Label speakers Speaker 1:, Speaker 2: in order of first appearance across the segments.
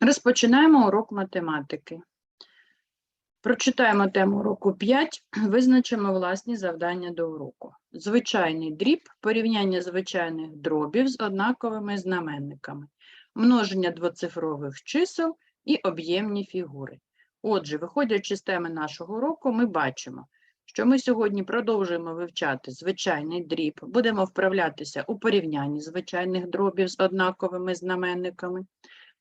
Speaker 1: Розпочинаємо урок математики. Прочитаємо тему уроку 5, визначимо власні завдання до уроку. Звичайний дріб, порівняння звичайних дробів з однаковими знаменниками, множення двоцифрових чисел і об'ємні фігури. Отже, виходячи з теми нашого уроку, ми бачимо, що ми сьогодні продовжуємо вивчати звичайний дріб, будемо вправлятися у порівнянні звичайних дробів з однаковими знаменниками.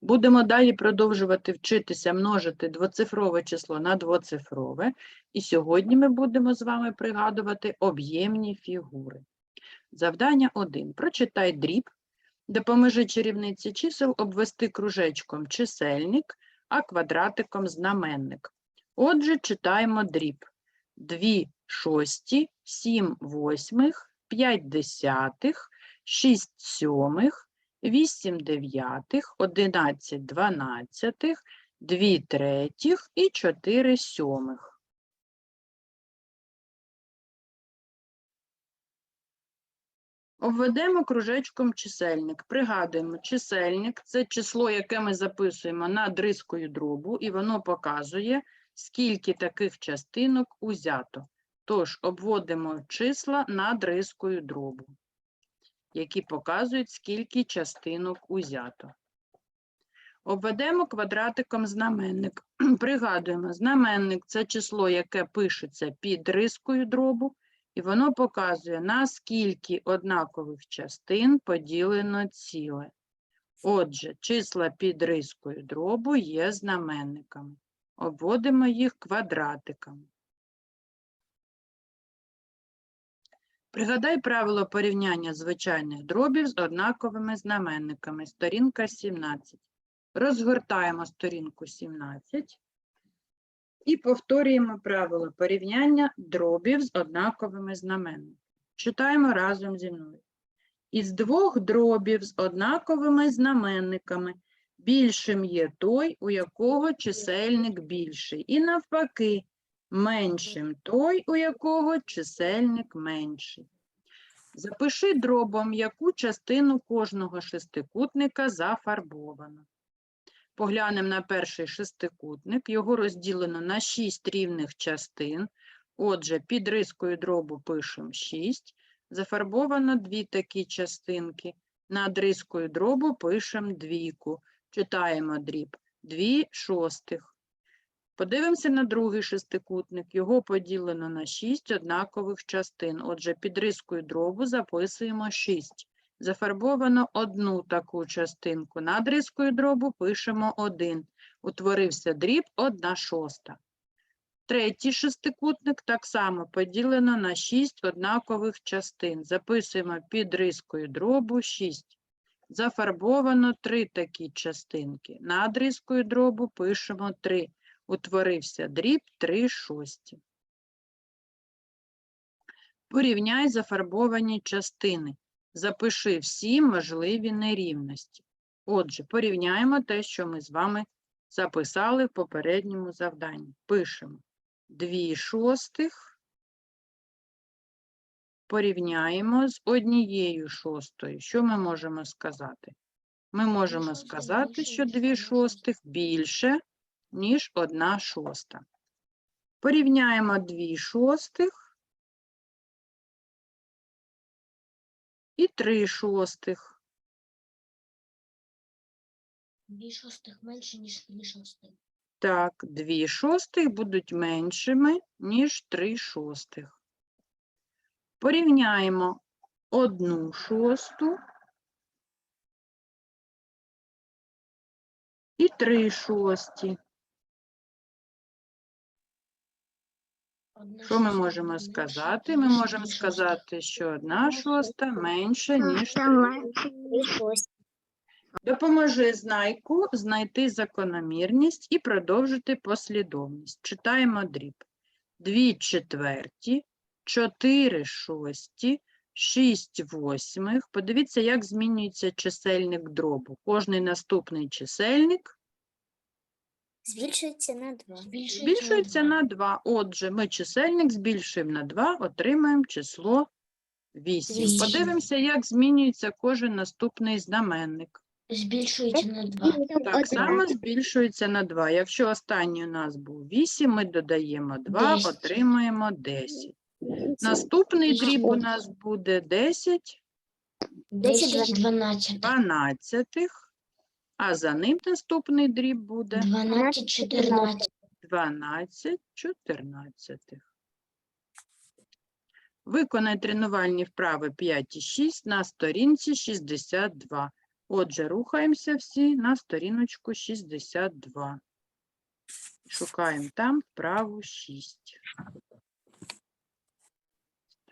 Speaker 1: Будемо далі продовжувати вчитися множити двоцифрове число на двоцифрове. І сьогодні ми будемо з вами пригадувати об'ємні фігури. Завдання 1. Прочитай дріб. Допоможи чарівниці чисел обвести кружечком чисельник, а квадратиком знаменник. Отже, читаємо дріб. 2 шості, 7 восьмих, 5 десятих, 6 сьомих, 8 дев'ятих, 11 дванадцятих, 2 третіх і 4 сьомих. Обведемо кружечком чисельник. Пригадуємо, чисельник – це число, яке ми записуємо над рискою дробу, і воно показує, скільки таких частинок узято. Тож, обводимо числа над рискою дробу які показують, скільки частинок узято. Обведемо квадратиком знаменник. Пригадуємо, знаменник це число, яке пишеться під рискою дробу, і воно показує, на скільки однакових частин поділено ціле. Отже, числа під рискою дробу є знаменниками. Обводимо їх квадратиками. Пригадай правило порівняння звичайних дробів з однаковими знаменниками. Сторінка 17. Розгортаємо сторінку 17 і повторюємо правило порівняння дробів з однаковими знаменниками. Читаємо разом зі мною. Із двох дробів з однаковими знаменниками більшим є той, у якого чисельник більший. І навпаки, меншим той, у якого чисельник менший. Запиши дробом, яку частину кожного шестикутника зафарбовано. Поглянемо на перший шестикутник. Його розділено на 6 рівних частин. Отже, під рискою дробу пишемо 6. Зафарбовано дві такі частинки. Над рискою дробу пишемо двійку. Читаємо дріб 2 шостих. Подивимося на другий шестикутник. Його поділено на 6 однакових частин. Отже, під рискою дробу записуємо 6. Зафарбовано одну таку частинку. Над рискою дробу пишемо 1. Утворився дріб 1 шоста. Третій шестикутник так само поділено на 6 однакових частин. Записуємо під рискою дробу 6. Зафарбовано 3 такі частинки. Над рискою дробу пишемо 3 утворився дріб 3 шості. Порівняй зафарбовані частини. Запиши всі можливі нерівності. Отже, порівняємо те, що ми з вами записали в попередньому завданні. Пишемо 2 шостих, порівняємо з однією шостою. Що ми можемо сказати? Ми можемо сказати, що 2 шостих більше, ніж 1 шоста. Порівняємо 2 шостих і 3 шостих.
Speaker 2: Дві шостих менше, ніж три шостих.
Speaker 1: Так, 2 шостих будуть меншими, ніж 3 шостих. Порівняємо 1 шосту і 3 шості. Що ми можемо сказати? Ми можемо сказати, що 1 шоста менше, ніж 3 Допоможи знайку знайти закономірність і продовжити послідовність. Читаємо дріб. 2 четверті, 4 шості, 6 восьмих. Подивіться, як змінюється чисельник дробу. Кожний наступний чисельник
Speaker 3: Збільшується на 2.
Speaker 1: збільшується на 2. Отже, ми чисельник збільшуємо на 2, отримаємо число 8.
Speaker 3: Вісім.
Speaker 1: Подивимося, як змінюється кожен наступний знаменник.
Speaker 2: Збільшується на 2.
Speaker 1: Так само збільшується на 2. Якщо останній у нас був 8, ми додаємо 2,
Speaker 2: Десять.
Speaker 1: отримаємо 10. Наступний дріб у нас буде 10
Speaker 2: 10, 12,
Speaker 1: 12, а за ним наступний дріб буде
Speaker 2: 12 14.
Speaker 1: 12 14. Виконай тренувальні вправи 5 і 6 на сторінці 62. Отже, рухаємося всі на сторіночку 62. Шукаємо там вправу 6.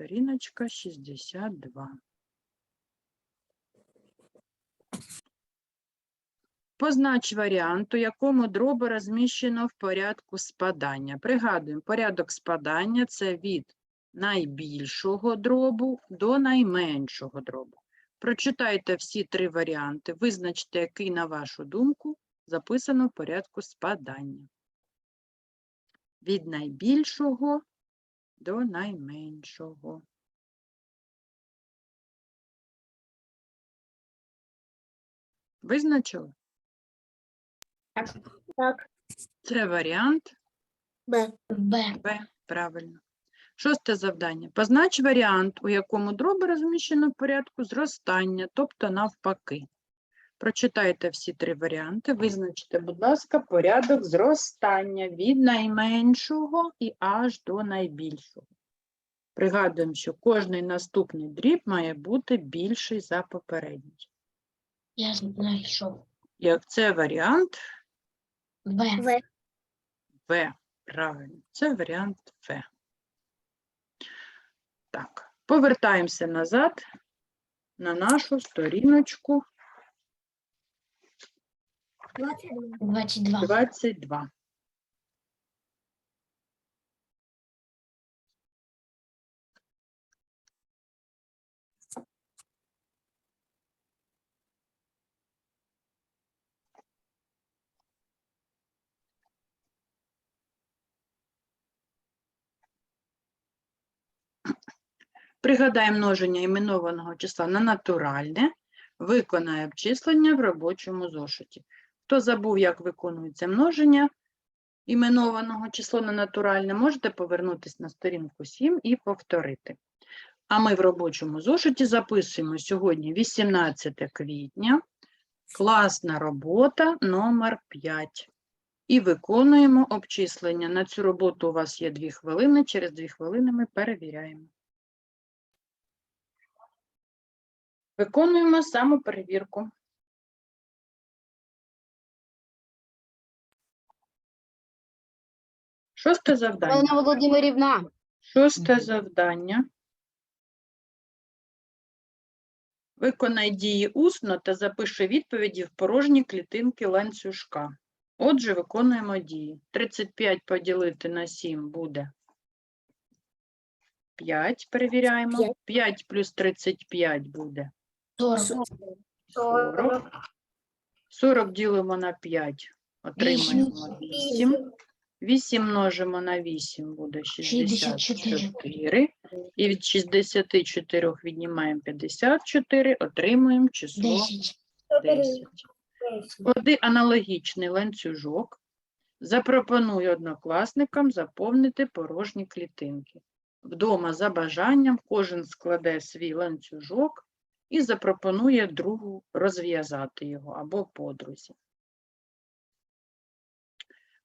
Speaker 1: Сторіночка 62. Познач варіант, у якому дроби розміщено в порядку спадання. Пригадуємо, порядок спадання – це від найбільшого дробу до найменшого дробу. Прочитайте всі три варіанти, визначте, який, на вашу думку, записано в порядку спадання. Від найбільшого до найменшого. Визначили?
Speaker 3: Так.
Speaker 1: Це варіант
Speaker 3: Б.
Speaker 2: Б.
Speaker 1: Б. Правильно. Шосте завдання. Познач варіант, у якому дроби розміщено в порядку зростання, тобто навпаки. Прочитайте всі три варіанти. Визначте, будь ласка, порядок зростання від найменшого і аж до найбільшого. Пригадуємо, що кожний наступний дріб має бути більший за попередній.
Speaker 2: Я знайшов.
Speaker 1: Як це варіант.
Speaker 3: В.
Speaker 1: В. Правильно, це варіант В. Так, повертаємося назад на нашу сторіночку
Speaker 2: 22.
Speaker 1: 22. Пригадай множення іменованого числа на натуральне, виконай обчислення в робочому зошиті. Хто забув, як виконується множення іменованого числа на натуральне, можете повернутися на сторінку 7 і повторити. А ми в робочому зошиті записуємо сьогодні 18 квітня, класна робота номер 5. І виконуємо обчислення. На цю роботу у вас є 2 хвилини, через 2 хвилини ми перевіряємо. Виконуємо самоперевірку. Шосте завдання.
Speaker 3: Олена Володимирівна.
Speaker 1: Шосте завдання. Виконай дії усно та запиши відповіді в порожні клітинки ланцюжка. Отже, виконуємо дії. 35 поділити на 7 буде 5. Перевіряємо. 5 плюс 35 буде
Speaker 2: 40.
Speaker 1: 40. 40 ділимо на 5. Отримаємо 8. 8 множимо на 8 буде
Speaker 2: 64.
Speaker 1: 64. І від 64 віднімаємо 54, отримуємо число
Speaker 2: 10.
Speaker 1: 10. Склади аналогічний ланцюжок. Запропонуй однокласникам заповнити порожні клітинки. Вдома за бажанням кожен складе свій ланцюжок і запропонує другу розв'язати його або подрузі.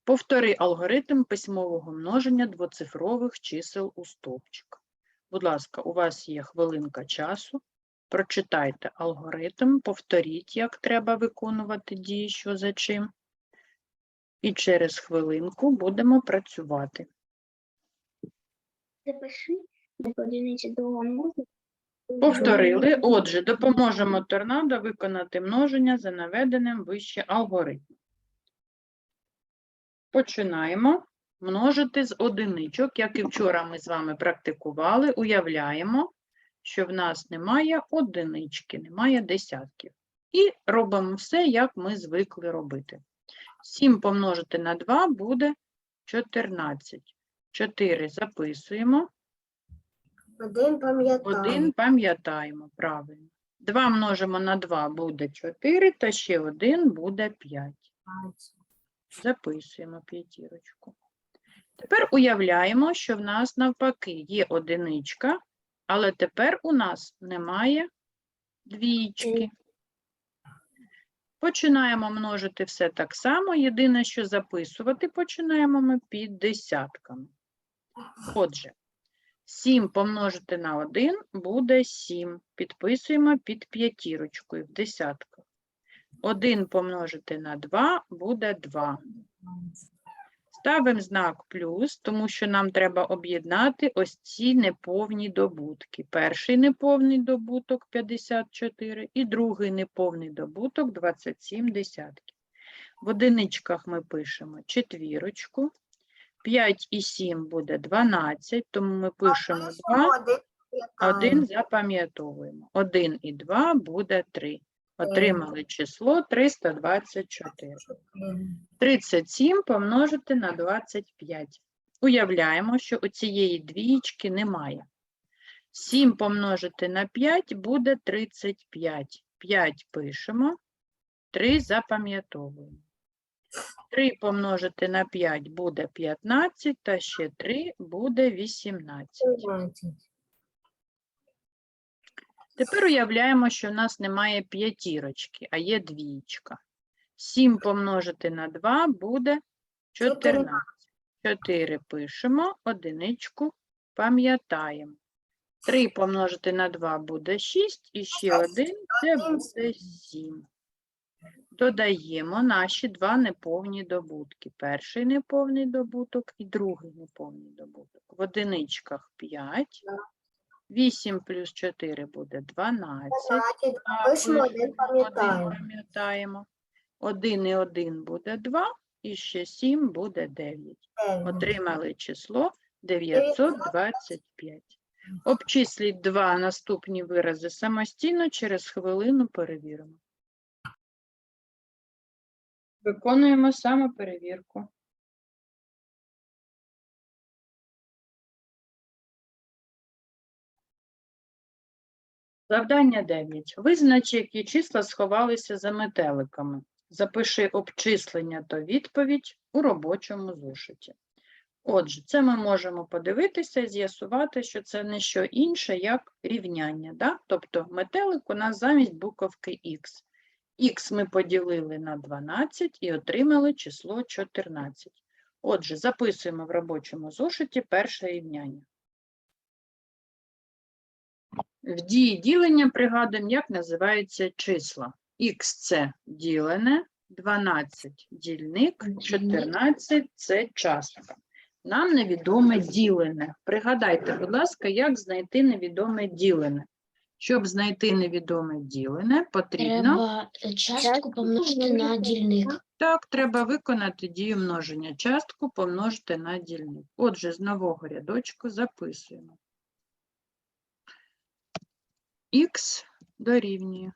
Speaker 1: Повтори алгоритм письмового множення двоцифрових чисел у стовпчик. Будь ласка, у вас є хвилинка часу. Прочитайте алгоритм, повторіть, як треба виконувати дії, що за чим. І через хвилинку будемо працювати.
Speaker 3: Запиши одиниці другого можна.
Speaker 1: Повторили. Отже, допоможемо торнадо виконати множення за наведеним вище алгоритмом. Починаємо множити з одиничок, як і вчора ми з вами практикували. Уявляємо, що в нас немає одинички, немає десятків. І робимо все, як ми звикли робити. 7 помножити на 2 буде 14. 4 записуємо.
Speaker 3: Один пам'ятаю.
Speaker 1: Один пам'ятаємо, правильно. 2 множимо на 2 буде 4, та ще 1 буде 5. Записуємо п'ятірочку. Тепер уявляємо, що в нас навпаки є одиничка, але тепер у нас немає двічки. Починаємо множити все так само. Єдине, що записувати починаємо ми під десятками. Отже, 7 помножити на 1 буде 7. Підписуємо під п'ятірочкою в десятках. 1 помножити на 2 буде 2. Ставимо знак плюс, тому що нам треба об'єднати ось ці неповні добутки. Перший неповний добуток 54 і другий неповний добуток 27 десятків. В одиничках ми пишемо четвірочку. 5 і 7 буде 12, тому ми пишемо 2, 1 запам'ятовуємо. 1 і 2 буде 3. Отримали число 324. 37 помножити на 25. Уявляємо, що у цієї двієчки немає. 7 помножити на 5 буде 35. 5 пишемо, 3 запам'ятовуємо. 3 помножити на 5 буде 15, та ще 3 буде 18. Тепер уявляємо, що в нас немає п'ятірочки, а є двічка. 7 помножити на 2 буде 14. 4 пишемо, одиничку пам'ятаємо. 3 помножити на 2 буде 6, і ще 1 це буде 7. Додаємо наші два неповні добутки. Перший неповний добуток і другий неповний добуток. В одиничках 5. 8 плюс 4 буде 12. А
Speaker 3: Пишемо,
Speaker 1: пишемо,
Speaker 3: один
Speaker 1: один
Speaker 3: пам'ятаємо.
Speaker 1: пам'ятаємо. 1 і 1 буде 2, і ще 7 буде 9. Отримали число 925. Обчисліть два наступні вирази самостійно, через хвилину перевіримо. Виконуємо самоперевірку. Завдання 9. Визнач, які числа сховалися за метеликами. Запиши обчислення та відповідь у робочому зошиті. Отже, це ми можемо подивитися і з'ясувати, що це не що інше, як рівняння. Да? Тобто метелик у нас замість буковки Х. Х ми поділили на 12 і отримали число 14. Отже, записуємо в робочому зошиті перше рівняння. В дії ділення пригадуємо, як називаються числа. Х це ділене, 12 дільник,
Speaker 2: Дільник.
Speaker 1: 14 це частка. Нам невідоме ділене. Пригадайте, будь ласка, як знайти невідоме ділене. Щоб знайти невідоме ділене, потрібно
Speaker 2: Треба частку помножити на дільник.
Speaker 1: так, треба виконати дію множення. Частку помножити на дільник. Отже, з нового рядочку записуємо. Х дорівнює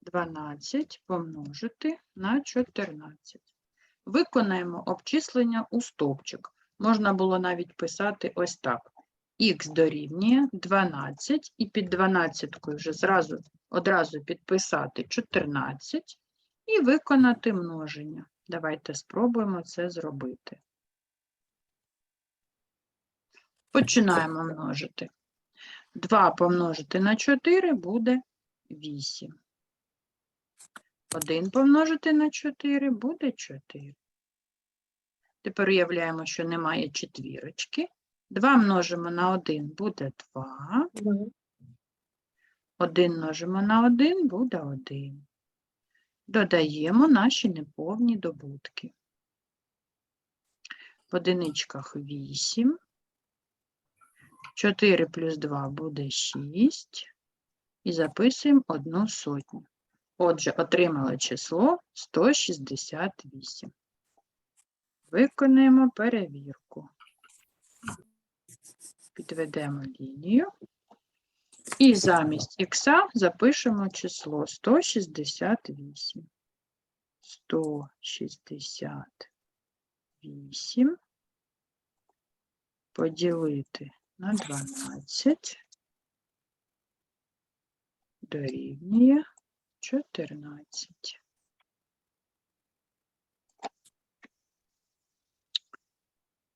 Speaker 1: 12 помножити на 14. Виконаємо обчислення у стовпчик. Можна було навіть писати ось так. Х дорівнює 12 і під 12 вже зразу, одразу підписати 14 і виконати множення. Давайте спробуємо це зробити. Починаємо множити. 2 помножити на 4 буде 8. 1 помножити на 4 буде 4. Тепер уявляємо, що немає четвірочки. 2 множимо на 1 буде 2. 1 множимо на 1 буде 1. Додаємо наші неповні добутки. В одиничках 8. 4 плюс 2 буде 6. І записуємо одну сотню. Отже, отримали число 168. Виконуємо перевірку. Підведемо лінію. І замість х запишемо число 168. 168 поділити на 12 дорівнює 14.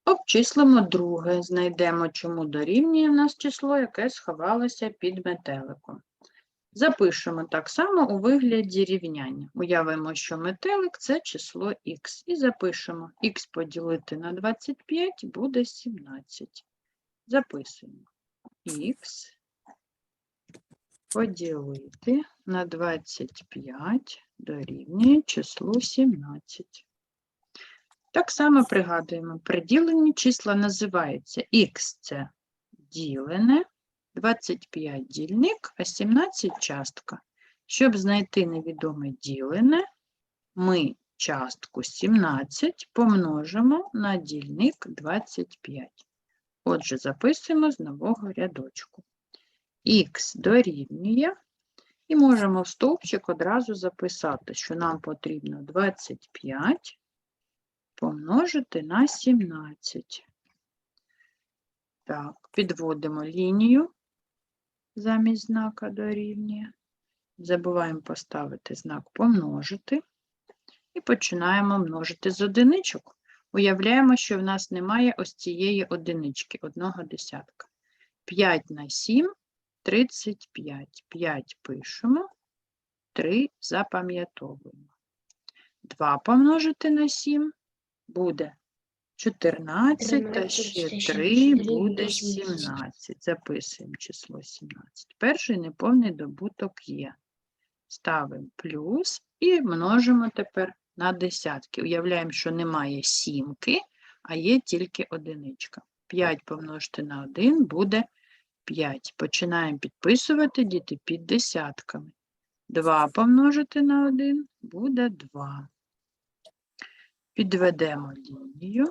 Speaker 1: Обчислимо друге, знайдемо, чому дорівнює в нас число, яке сховалося під метеликом. Запишемо так само у вигляді рівняння. Уявимо, що метелик це число х. І запишемо х поділити на 25 буде 17. Записуємо х поділити на 25 дорівнює числу 17. Так само пригадуємо, приділені числа називаються х це ділене, 25 дільник, а 17 частка. Щоб знайти невідоме ділене, ми частку 17 помножимо на дільник 25. Отже, записуємо з нового рядочку. Х дорівнює, і можемо в стовпчик одразу записати, що нам потрібно 25 помножити на 17. Так, підводимо лінію замість знака дорівнює. Забуваємо поставити знак помножити. І починаємо множити з одиничок. Уявляємо, що в нас немає ось цієї одинички, одного десятка. 5 на 7 – 35. 5 пишемо, 3 запам'ятовуємо. 2 помножити на 7 буде 14, та
Speaker 2: 13,
Speaker 1: ще
Speaker 2: ще
Speaker 1: 3 буде
Speaker 2: буде 17.
Speaker 1: 17. Записуємо число 17. Перший неповний добуток є. Ставимо плюс і множимо тепер на десятки. Уявляємо, що немає сімки, а є тільки одиничка. 5 помножити на 1 буде 5. Починаємо підписувати діти під десятками. 2 помножити на 1 буде 2. Підведемо лінію.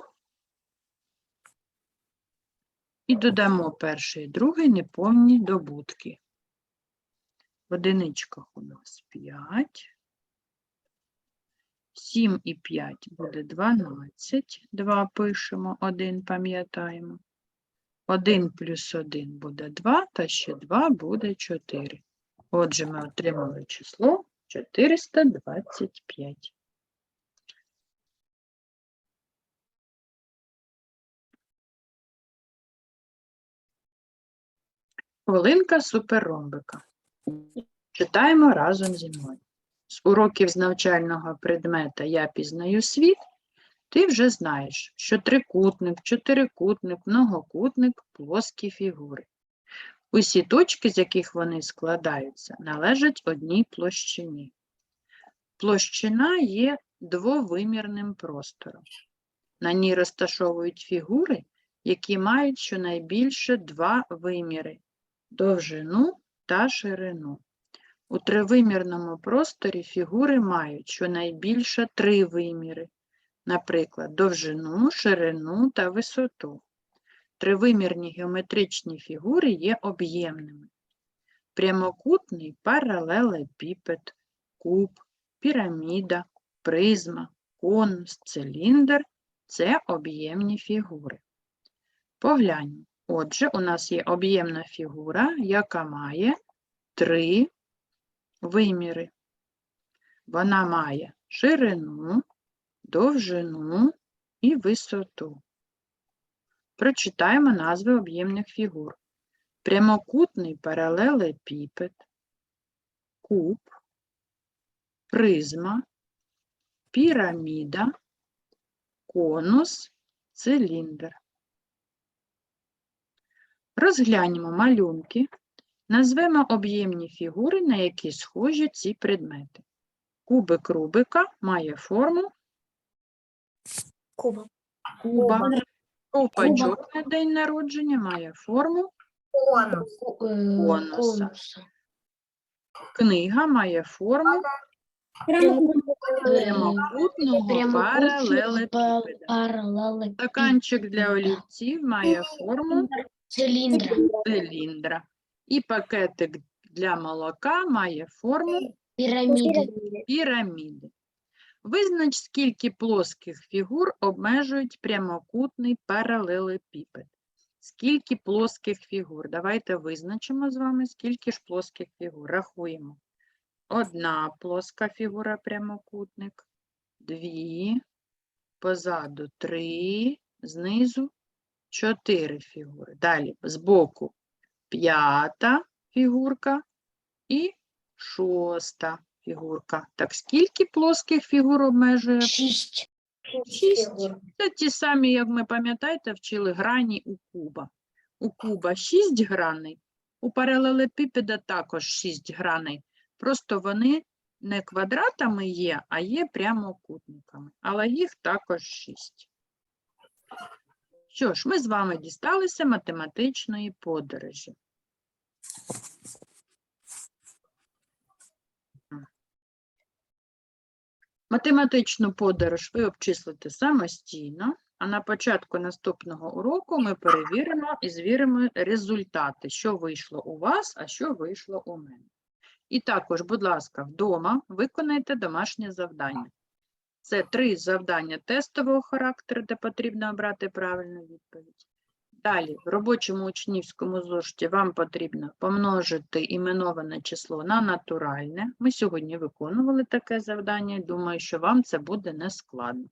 Speaker 1: І додамо перший і другий неповні добутки. В одиничках у нас 5. 7 і 5 буде 12. 2 пишемо, 1 пам'ятаємо. 1 плюс 1 буде 2, та ще 2 буде 4. Отже, ми отримали число 425. Хвилинка суперромбика. Читаємо разом зі мною. З уроків з навчального предмета Я пізнаю світ. Ти вже знаєш, що трикутник, чотирикутник, многокутник плоскі фігури. Усі точки, з яких вони складаються, належать одній площині. Площина є двовимірним простором. На ній розташовують фігури, які мають щонайбільше два виміри довжину та ширину. У тривимірному просторі фігури мають щонайбільше три виміри, наприклад, довжину, ширину та висоту. Тривимірні геометричні фігури є об'ємними. Прямокутний паралелепіпед, куб, піраміда, призма, конус, циліндр – це об'ємні фігури. Погляньмо. Отже, у нас є об'ємна фігура, яка має три виміри. Вона має ширину, довжину і висоту. Прочитаємо назви об'ємних фігур. Прямокутний паралелепіпед, куб, призма, піраміда, конус, циліндр. Розгляньмо малюнки, назвемо об'ємні фігури, на які схожі ці предмети. Кубик Рубика має форму
Speaker 2: Куба.
Speaker 1: куба. Купа
Speaker 2: Куба.
Speaker 1: Джо на день народження має форму
Speaker 2: е,
Speaker 1: Конуса. книга має форму прямокутного паралелепіпеда. Стаканчик для олівців має форму
Speaker 2: Циліндра.
Speaker 1: І пакетик для молока має форму
Speaker 2: Піраміди.
Speaker 1: піраміди. Визнач, скільки плоских фігур обмежують прямокутний паралелепіпед. Скільки плоских фігур? Давайте визначимо з вами, скільки ж плоских фігур. Рахуємо. Одна плоска фігура прямокутник, дві, позаду три, знизу чотири фігури. Далі збоку п'ята фігурка і шоста фігурка. Так, скільки плоских фігур обмежує
Speaker 2: Шість.
Speaker 1: Шість. Це ті самі, як ми пам'ятаєте, вчили грані у куба. У куба 6 граней, у паралелепіпеда також 6 граней. Просто вони не квадратами є, а є прямокутниками. Але їх також 6. Що ж, ми з вами дісталися математичної подорожі. Математичну подорож ви обчислите самостійно, а на початку наступного уроку ми перевіримо і звіримо результати, що вийшло у вас, а що вийшло у мене. І також, будь ласка, вдома виконайте домашнє завдання. Це три завдання тестового характеру, де потрібно обрати правильну відповідь. Далі, в робочому учнівському зошиті вам потрібно помножити іменоване число на натуральне. Ми сьогодні виконували таке завдання, думаю, що вам це буде нескладно.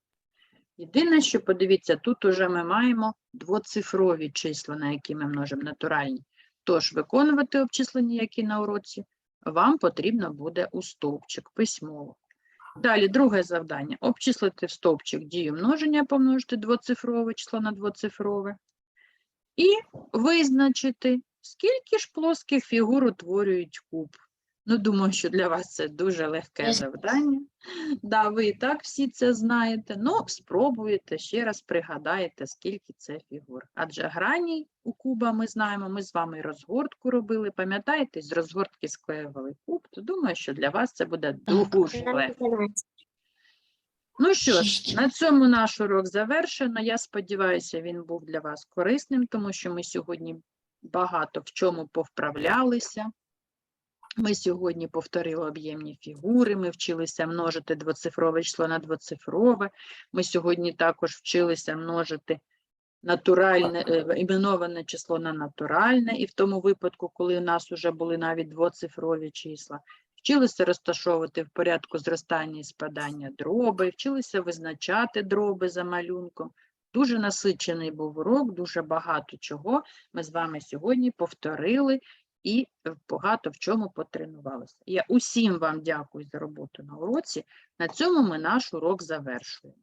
Speaker 1: Єдине, що подивіться, тут уже ми маємо двоцифрові числа, на які ми множимо натуральні. Тож виконувати обчислення, які на уроці, вам потрібно буде у стовпчик письмово. Далі, друге завдання. Обчислити в стовпчик дію множення, помножити двоцифрове число на двоцифрове. І визначити, скільки ж плоских фігур утворюють куб. Ну, думаю, що для вас це дуже легке завдання. Да, ви і так всі це знаєте. Ну, спробуєте ще раз пригадаєте, скільки це фігур. Адже грані у куба ми знаємо, ми з вами розгортку робили. Пам'ятаєте, з розгортки склеювали куб, то думаю, що для вас це буде дуже легко. Ну що ж, на цьому наш урок завершено. Я сподіваюся, він був для вас корисним, тому що ми сьогодні багато в чому повправлялися. Ми сьогодні повторили об'ємні фігури, ми вчилися множити двоцифрове число на двоцифрове. Ми сьогодні також вчилися множити натуральне, е, іменоване число на натуральне, і в тому випадку, коли у нас вже були навіть двоцифрові числа. Вчилися розташовувати в порядку зростання і спадання дроби, вчилися визначати дроби за малюнком. Дуже насичений був урок, дуже багато чого ми з вами сьогодні повторили і багато в чому потренувалися. Я усім вам дякую за роботу на уроці. На цьому ми наш урок завершуємо.